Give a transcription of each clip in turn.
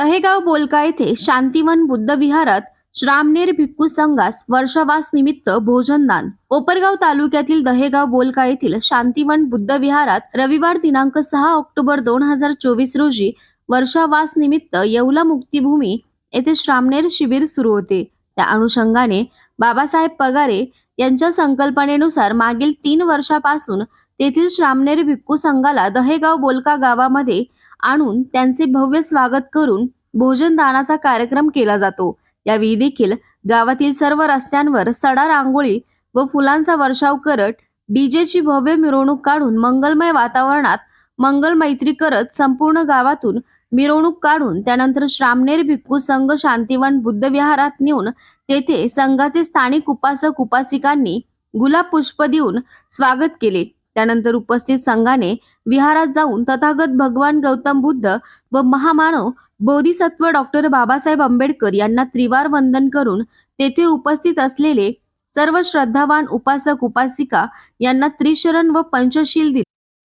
दहेगाव बोलका येथे शांतिवन बुद्ध विहारात श्रामनेर भिक्खू संघास वर्षावास निमित्त भोजनदान. कोपरगाव तालुक्यातील दहेगाव बोलका येथील शांतिवन बुद्ध विहारात रविवार दिनांक सहा ऑक्टोबर दोन हजार चोवीस रोजी वर्षावास निमित्त येवला मुक्तीभूमी येथे श्रामनेर शिबिर सुरू होते. त्या अनुषंगाने बाबासाहेब पगारे यांच्या संकल्पनेनुसार मागील तीन वर्षापासून तेथील श्रामनेर भिक्खू संघाला दहेगाव बोलका गावामध्ये आणून त्यांचे भव्य स्वागत करून भोजन दानाचा कार्यक्रम केला जातो. यावेळी देखील गावातील सर्व रस्त्यांवर सडा रांगोळी व फुलांचा वर्षाव करत डीजेची भव्य मिरवणूक काढून मंगलमय वातावरणात मंगल मैत्री करत संपूर्ण गावातून मिरवणूक काढून त्यानंतर श्रामनेर भिक्खू संघ शांतिवन बुद्ध विहारात नेऊन तेथे संघाचे स्थानिक उपासक उपासिकांनी गुलाब पुष्प देऊन स्वागत केले. त्यानंतर उपस्थित संघाने विहारात जाऊन तथागत भगवान गौतम बुद्ध व महामानव बोधिसत्व डॉक्टर बाबासाहेब आंबेडकर यांना त्रिवार वंदन करून तेथे उपस्थित असलेले सर्व श्रद्धावान उपासक उपासिका यांना त्रिशरण व पंचशील दिले.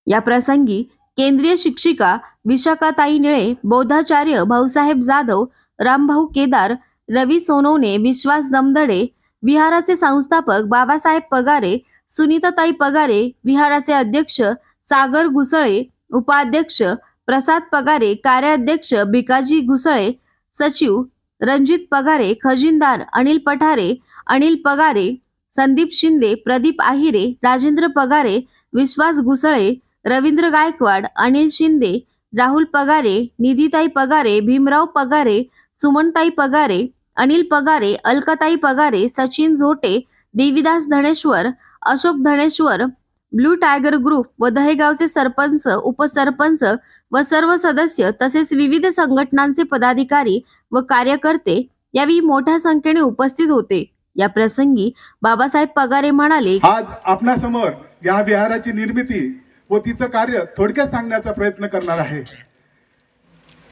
या प्रसंगी केंद्रीय शिक्षिका विशाखाताई निळे बौद्धाचार्य भाऊसाहेब जाधव रामभाऊ केदार रवी सोनवणे विश्वास जमदडे विहाराचे संस्थापक बाबासाहेब पगारे सुनीताताई पगारे विहाराचे अध्यक्ष सागर घुसळे उपाध्यक्ष प्रसाद पगारे कार्याध्यक्ष भिकाजी घुसळे सचिव रणजित पगारे खजिनदार अनिल पठारे अनिल पगारे संदीप शिंदे प्रदीप आहिरे राजेंद्र पगारे विश्वास घुसळे रवींद्र गायकवाड अनिल शिंदे राहुल पगारे निधीताई पगारे भीमराव पगारे सुमनताई Pagare Anil Pagare अलकाताई Pagare Sachin Zote Devidas Dhaneshwar Ashok Dhaneshwar blue tiger group व दहेगावचे सरपंच उपसरपंच व सर्व सदस्य तसेच विविध संघटनांचे पदाधिकारी व कार्यकर्ते यावेळी मोठ्या संख्येने उपस्थित होते. या प्रसंगी बाबासाहेब पगारे म्हणाले आज आपणासमोर या विहाराची निर्मिती व तिचं कार्य थोडक्यात सांगण्याचा प्रयत्न करणार आहे.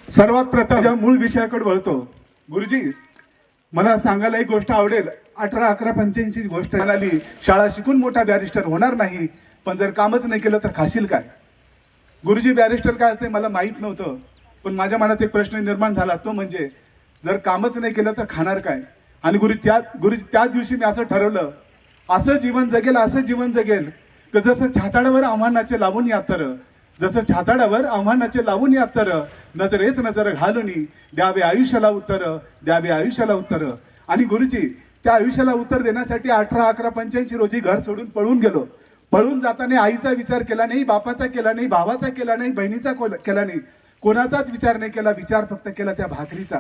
सर्वात प्रथम मूळ विषयाकडे वळतो गुरुजी मला सांगायला एक गोष्ट आवडेल. अठरा अकरा पंच्याऐंशी गोष्ट म्हणाली शाळा शिकून मोठा बॅरिस्टर होणार नाही पण जर कामच नाही केलं तर खाशील काय? गुरुजी बॅरिस्टर काय असते मला माहीत नव्हतं पण माझ्या मनात एक प्रश्न निर्माण झाला तो म्हणजे जर कामच नाही केलं तर खाणार काय? आणि गुरु त्या गुरुजी त्याच दिवशी मी असं ठरवलं असं जीवन जगेल असं जीवन जगेल की जसं छाताडावर आव्हानाचे लावून यातर जसं छाताडावर आव्हानाचे लावून यातर नजर नजरेत नजर घालून द्यावे आयुष्याला उत्तर द्यावे आयुष्याला उत्तर. आणि गुरुजी त्या आयुष्याला उत्तर देण्यासाठी अठरा अकरा पंच्याऐंशी रोजी घर सोडून पळून गेलो. पळून जाताना आईचा विचार केला नाही बापाचा केला नाही भावाचा केला नाही बहिणीचा को केला नाही. कोणाचाच विचार नाही केला विचार फक्त केला त्या भाकरीचा.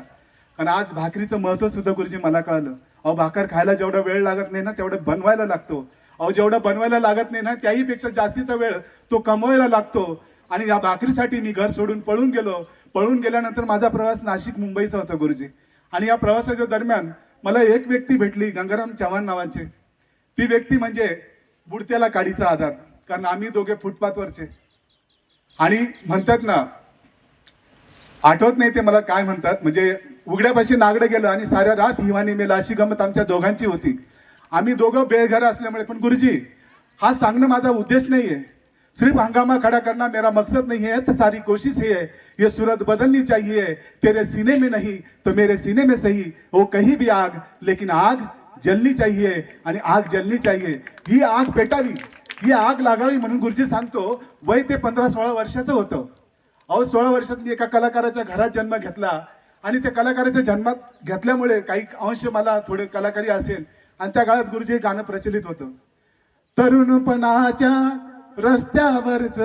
आणि आज भाकरीचं महत्त्व सुद्धा गुरुजी मला कळलं. अहो भाकर खायला जेवढा वेळ लागत नाही ना तेवढं बनवायला लागतो. अहो जेवढं बनवायला लागत नाही ना त्याही पेक्षा जास्तीचा वेळ तो कमवायला लागतो. आणि या भाकरीसाठी मी घर सोडून पळून गेलो. पळून गेल्यानंतर माझा प्रवास नाशिक मुंबईचा होता गुरुजी. आणि या प्रवासाच्या दरम्यान मला एक व्यक्ती भेटली गंगाराम चव्हाण नावाचे. ती व्यक्ती म्हणजे बुडत्याला काडीचा आधार कारण आम्ही दोघे फुटपाथवरचे. आणि म्हणतात ना आठवत नाही ते मला काय म्हणतात म्हणजे उघड्यापाशी नागडं गेलं आणि साऱ्या रात हिवानी मेला अशी गमत आमच्या दोघांची होती. आम्ही दोघं बेघर असल्यामुळे पण गुरुजी हा सांगणं माझा उद्देश नाही आहे सिर्फ हंगामा खड़ा करना मेरा मकसद नहीं है तो सारी कोशिश ये है ये सूरत बदलनी चाहिए तेरे सीने में नहीं तो मेरे सीने में सही वो कहीं भी आग लेकिन आग जलनी चाहिए आणि आग जलनी चाहिए. ही आग पेटावी ही आग लागावी म्हणून गुरुजी सांगतो वय ते पंधरा सोळा वर्षाचं होतं. अहो सोळा वर्षात मी एका कलाकाराच्या घरात जन्म घेतला. आणि त्या कलाकाराच्या जन्मात घेतल्यामुळे काही अंश मला थोडे कलाकारी असेल. आणि त्या काळात गुरुजी हे गाणं प्रचलित होतं. तरुणपणाच्या रस्त्यावरच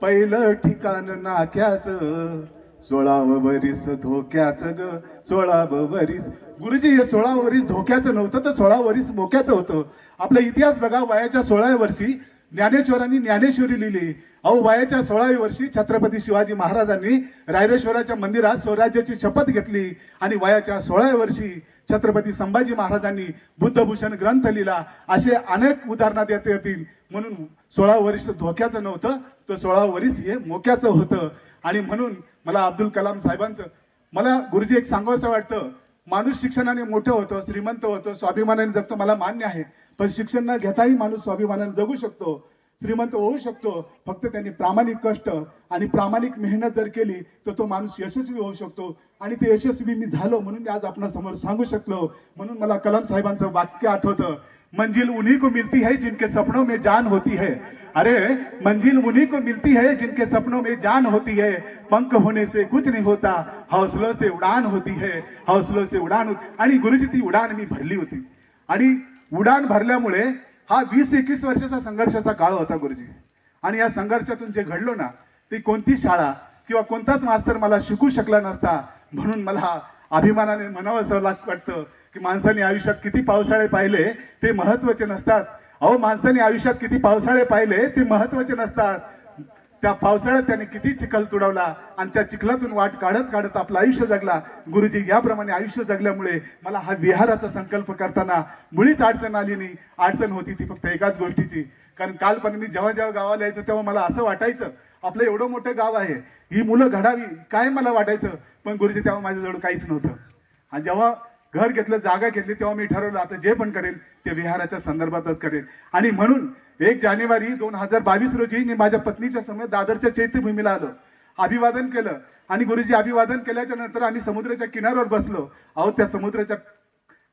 पहिलं ठिकाण नाक्याच सोळावं वरीस धोक्याचं ग सोळावं वरीस. गुरुजी हे सोळा वरीस धोक्याचं नव्हतं तर सोळा वरीस मोक्याचं होतं. आपला इतिहास बघा वयाच्या सोळाव्या वर्षी ज्ञानेश्वरांनी ज्ञानेश्वरी लिहिली. अहो वयाच्या सोळाव्या वर्षी छत्रपती शिवाजी महाराजांनी रायरेश्वराच्या मंदिरात स्वराज्याची शपथ घेतली आणि वयाच्या सोळाव्या वर्षी छत्रपती संभाजी महाराजांनी बुद्धभूषण ग्रंथ लिहिला. असे अनेक उदाहरणं देता येतील. म्हणून सोळा वर्ष धोक्याचं नव्हतं. तर सोळा वर्ष हे मोक्याचं होतं. आणि म्हणून मला अब्दुल कलाम साहेबांचं मला गुरुजी एक सांगावंसं वाटतं. माणूस शिक्षणाने मोठं होतो श्रीमंत होतो स्वाभिमानाने जगतो मला मान्य आहे. पण शिक्षण न घेताही माणूस स्वाभिमानाने जगू शकतो. श्रीमंत होऊ शकतो फक्त त्यांनी प्रामाणिक कष्ट आणि प्रामाणिक मेहनत जर केली तर तो माणूस यशस्वी होऊ शकतो. आणि ते यशस्वी मी झालो म्हणून मी आज आपणासमोर सांगू शकलो. म्हणून मला कलाम साहेबांचं वाक्य आठवतं मंजिल उन्हीं को मिलती है जिनके सपनों में जान होती है. अरे मंजिल उन्हीं को मिलती है जिनके सपनों में जान होती है। पंख होने से कुछ नहीं होता हौसलों से उड़ान होती है हौसलों से उड़ान होती आणि गुरुजी ती उडान मी भरली होती. आणि उडान भरल्यामुळे हा वीस एकवीस वर्षाचा संघर्षाचा काळ होता गुरुजी. आणि या संघर्षातून जे घडलो ना ती कोणती शाळा किंवा कोणताच मास्तर मला शिकू शकला नसता म्हणून मला अभिमानाने म्हणावंसं लाग वाटतं की माणसाने आयुष्यात किती पावसाळे पाहिले ते महत्त्वाचे नसतात. अहो माणसाने आयुष्यात किती पावसाळे पाहिले ते महत्त्वाचे नसतात. त्या पावसाळ्यात त्याने किती चिखल तुडवला आणि त्या चिखलातून वाट काढत काढत आपलं आयुष्य जगला. गुरुजी याप्रमाणे आयुष्य जगल्यामुळे मला हा विहाराचा संकल्प करताना मुळीच अडचण आली नाही. अडचण होती ती फक्त एकाच गोष्टीची. कारण कालपणे मी जेव्हा जेव्हा गावाला यायचो तेव्हा मला असं वाटायचं आपलं एवढं मोठं गाव आहे ही मुलं घडावी काय मला वाटायचं? पण गुरुजी तेव्हा माझ्याजवळ काहीच नव्हतं. आणि जेव्हा घर घेतलं जागा घेतली तेव्हा मी ठरवलं आता जे पण करेल ते विहाराच्या संदर्भातच करेल. आणि म्हणून एक जानेवारी दोन हजार बावीस रोजी मी माझ्या पत्नीच्या समोर दादरच्या चैत्यभूमीला आलो. अभिवादन केलं. आणि गुरुजी अभिवादन केल्याच्यानंतर आम्ही समुद्राच्या किनाऱ्यावर बसलो. अहो त्या समुद्राच्या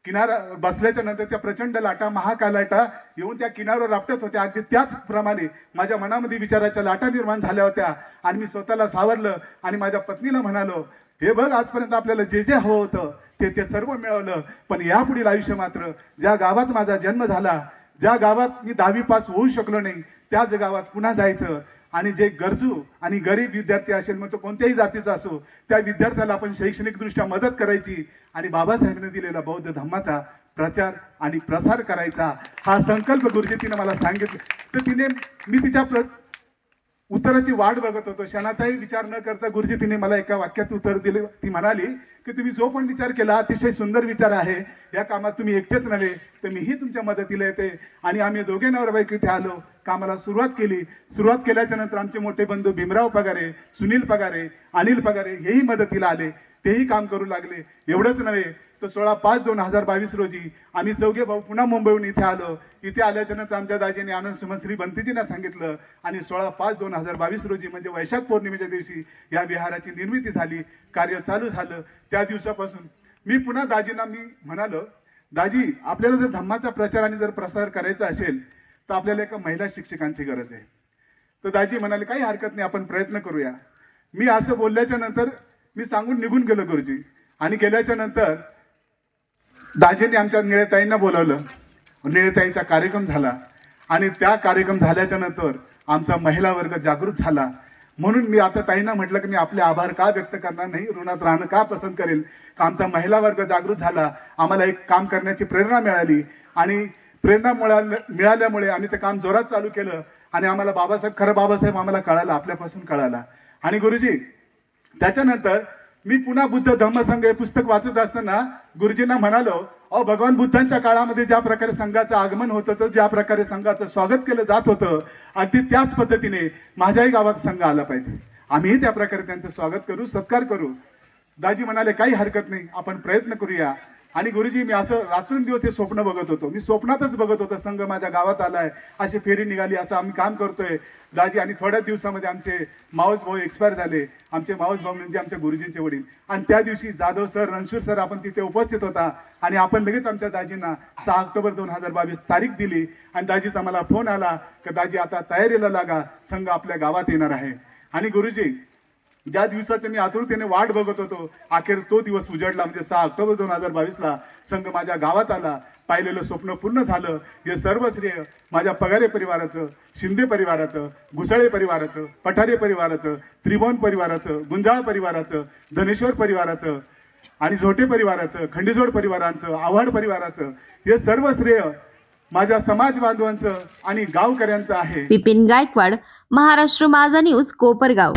किनारा बसल्याच्या नंतर त्या प्रचंड लाटा महाकाल लाटा येऊन त्या किनाऱ्यावर आपटत होत्या. अगदी त्याचप्रमाणे माझ्या मनामध्ये विचाराच्या लाटा निर्माण झाल्या होत्या. आणि मी स्वतःला सावरलं आणि माझ्या पत्नीला म्हणालो हे बघ आजपर्यंत आपल्याला जे जे हवं होतं ते ते सर्व मिळवलं. पण यापुढील आयुष्य मात्र ज्या गावात माझा जन्म झाला ज्या गावात मी दहावी पास होऊ शकलो नाही त्याच गावात पुन्हा जायचं. आणि जे गरजू आणि गरीब विद्यार्थी असेल मग तो कोणत्याही जातीचा असो त्या विद्यार्थ्याला आपण शैक्षणिकदृष्ट्या मदत करायची. आणि बाबासाहेबांनी दिलेला बौद्ध धम्माचा प्रचार आणि प्रसार करायचा. हा संकल्प गुरुजी तिने मला सांगितलं. तर तिने मी तिच्या प्र उत्तराची वाट बघत होतो. क्षणाचाही विचार न करता गुरुजी तिने मला एका वाक्यात उत्तर दिले. ती म्हणाली की तुम्ही जो पण विचार केला अतिशय सुंदर विचार आहे. या कामात तुम्ही एकटेच नव्हे तर मीही तुमच्या मदतीला येते. आणि आम्ही दोघे नवराबाईक इथे आलो. कामाला सुरुवात केली. सुरुवात केल्याच्यानंतर आमचे मोठे बंधू भीमराव पगारे सुनील पगारे अनिल पगारे हेही मदतीला आले. तेही काम करू लागले. एवढंच नव्हे तर सोळा पाच दोन हजार बावीस रोजी आम्ही चौघे भाऊ पुन्हा मुंबईहून इथे आलो. इथे आल्याच्यानंतर आमच्या दाजीने आनंद सुमन श्री बंतीजींना सांगितलं आणि सोळा पाच दोन हजार बावीस रोजी म्हणजे वैशाख पौर्णिमेच्या दिवशी या विहाराची निर्मिती झाली कार्य चालू झालं. त्या दिवसापासून मी पुन्हा दाजींना मी म्हणालो दाजी आपल्याला जर धम्माचा प्रचार आणि जर प्रसार करायचा असेल तर आपल्याला एका महिला शिक्षकांची गरज आहे. तर दाजी म्हणाले काही हरकत नाही आपण प्रयत्न करूया. मी असं बोलल्याच्या नंतर मी सांगून निघून गेलो गुरुजी. आणि गेल्याच्यानंतर दाजींनी आमच्या निळेताईंना बोलावलं. निळेताईचा कार्यक्रम झाला. आणि त्या कार्यक्रम झाल्याच्यानंतर आमचा महिला वर्ग जागृत झाला. म्हणून मी आता ताईंना म्हटलं की मी आपले आभार का व्यक्त करणार नाही? ऋणात राहणं का पसंत करेल? का आमचा महिला वर्ग जागृत झाला? आम्हाला एक काम करण्याची प्रेरणा मिळाली. आणि प्रेरणा मिळाल्यामुळे आम्ही ते काम जोरात चालू केलं. आणि आम्हाला बाबासाहेब खरं बाबासाहेब आम्हाला कळाला आपल्यापासून कळाला. आणि गुरुजी त्याच्यानंतर मी पुन्हा बुद्ध धम्मसंघ हे पुस्तक वाचत असताना गुरुजींना म्हणालो अहो भगवान बुद्धांच्या काळामध्ये ज्या प्रकारे संघाचं आगमन होत होतं ज्या प्रकारे संघाचं स्वागत केलं जात होतं अगदी त्याच पद्धतीने माझ्याही गावात संघ आला पाहिजे. आम्हीही त्या प्रकारे त्यांचं स्वागत करू सत्कार करू. दाजी म्हणाले काही हरकत नाही आपण प्रयत्न करूया. आणि गुरुजी मी असं रात्रंदिवस ते स्वप्न बघत होतो. मी स्वप्नातच बघत होतो संघ माझ्या गावात आलाय अशी फेरी निघाली असं आम्ही काम करतोय. दाजी आणि थोड्याच दिवसामध्ये आमचे मावस भाऊ एक्सपायर झाले. आमचे मावस भाऊ म्हणजे आमच्या गुरुजींचे वडील. आणि त्या दिवशी जाधव सर रणशूर सर आपण तिथे उपस्थित होता. आणि आपण लगेच आमच्या दाजींना सहा ऑक्टोबर दोन हजार बावीस तारीख दिली. आणि दाजीचा मला फोन आला की दाजी आता तयारीला लागा संघ आपल्या गावात येणार आहे. आणि गुरुजी ज्या दिवसाची मी आतुरतेने वाट बघत होतो अखेर तो दिवस उजडला. म्हणजे सहा ऑक्टोबर दोन हजार बावीसला संघ माझ्या गावात आला. पाहिलेलं स्वप्न पूर्ण झालं. हे सर्व श्रेय माझ्या पगारे परिवाराचं शिंदे परिवाराचं घुसळे परिवाराचं पठारे परिवाराचं त्रिभुवन परिवाराचं गुंजाळ परिवाराचं धनेश्वर परिवाराचं आणि झोटे परिवाराचं खंडीजोड परिवारांचं आव्हाड परिवाराचं हे सर्व श्रेय माझ्या समाज बांधवांचं आणि गावकऱ्यांचं आहे. विपिन गायकवाड महाराष्ट्र माझा न्यूज कोपरगाव.